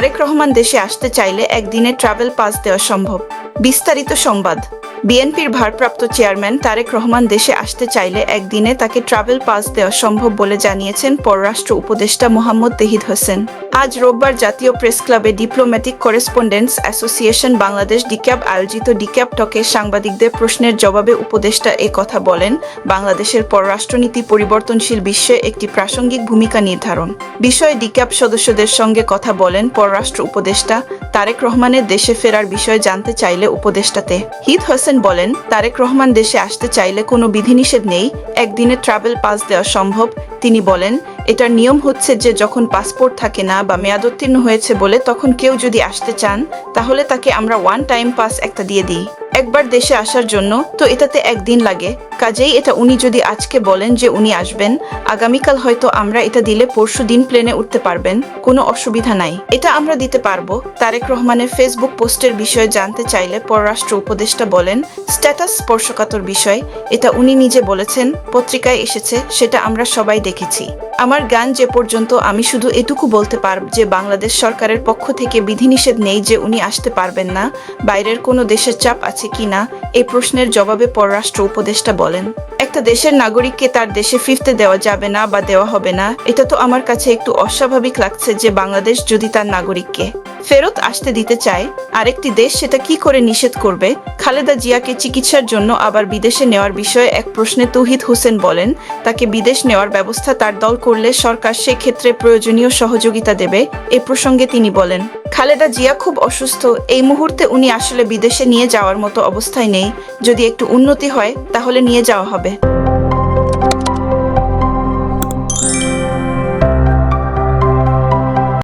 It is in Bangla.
তারেক রহমান দেশে আসতে চাইলে একদিনে ট্রাভেল পাস দেওয়া সম্ভব। বিস্তারিত সংবাদ। বিএনপির ভারপ্রাপ্ত চেয়ারম্যান তারেক রহমান দেশে আসতে চাইলে একদিনে তাকে ট্রাভেল পাস দেওয়া সম্ভব বলে জানিয়েছেন পররাষ্ট্র উপদেষ্টা মোহাম্মদ তেহিদ হোসেন। আজ রোববার জাতীয় প্রেস ক্লাবে diplomatic correspondents association Bangladesh DCAB আয়োজিত ডিক্যাব টকে সাংবাদিকদের প্রশ্নের জবাবে উপদেষ্টা এ কথা বলেন, বাংলাদেশের পররাষ্ট্রনীতি পরিবর্তনশীল বিশ্বে একটি প্রাসঙ্গিক ভূমিকা নির্ধারণ। বিষয়ে ডিক্যাব সদস্যদের সঙ্গে কথা বলেন পররাষ্ট্র উপদেষ্টা তারেক রহমানের দেশে ফেরার বিষয়ে জানতে চাইলে উপদেষ্টাতে। হিদ হোসেন বলেন, তারেক রহমান দেশে আসতে চাইলে কোনো বিধিনিষেধ নেই, একদিনে ট্রাভেল পাস দেওয়া সম্ভব। তিনি বলেন, এটার নিয়ম হচ্ছে যে যখন পাসপোর্ট থাকে না বা মেয়াদোত্তীর্ণ হয়েছে বলে তখন কেউ যদি আসতে চান, তাহলে তাকে আমরা ওয়ান টাইম পাস একটা দিয়ে দিই। একবার দেশে আসার জন্য, তো এটাতে একদিন লাগে। কাজেই এটা উনি যদি আজকে বলেন যে উনি আসবেন, আগামীকাল হয়তো আমরা এটা দিলে পরশু দিন প্লেনে উঠতে পারবেন, কোনো অসুবিধা নাই। এটা আমরা দিতে পারব। তারেক রহমানের ফেসবুক পোস্টের বিষয়ে জানতে চাইলে পররাষ্ট্র উপদেষ্টা বলেন, স্ট্যাটাস স্পর্শকাতর বিষয়। এটা উনি নিজে বলেছেন, পত্রিকায় এসেছে, সেটা আমরা সবাই দেখেছি। আমার গান যে পর্যন্ত আমি শুধু এটুকু বলতে পারব যে বাংলাদেশ সরকারের পক্ষ থেকে বিধিনিষেধ নেই যে উনি আসতে পারবেন না, বাইরের কোনো দেশের চাপ আছে কি না এই প্রশ্নের জবাবে পররাষ্ট্র উপদেষ্টা বলেন, একটা দেশের নাগরিককে তার দেশে ফিরতে দেওয়া যাবে না বা দেওয়া হবে না, এটা তো আমার কাছে একটু অস্বাভাবিক লাগছে যে বাংলাদেশ যদি তার নাগরিককে ফেরত আসতে দিতে চায়। আরেকটি দেশ সেটা কি করে নিষেধ করবে? খালেদা জিয়াকে চিকিৎসার জন্য আবার বিদেশে নেওয়ার বিষয়ে এক প্রশ্নে তৌহিদ হোসেন বলেন, তাকে বিদেশ নেওয়ার ব্যবস্থা তার দল করলে সরকার সেক্ষেত্রে প্রয়োজনীয় সহযোগিতা দেবে, এ প্রসঙ্গে তিনি বলেন। খালেদা জিয়া খুব অসুস্থ, এই মুহূর্তে উনি আসলে বিদেশে নিয়ে যাওয়ার মতো অবস্থায় নেই। যদি একটু উন্নতি হয়, তাহলে নিয়ে যাওয়া হবে।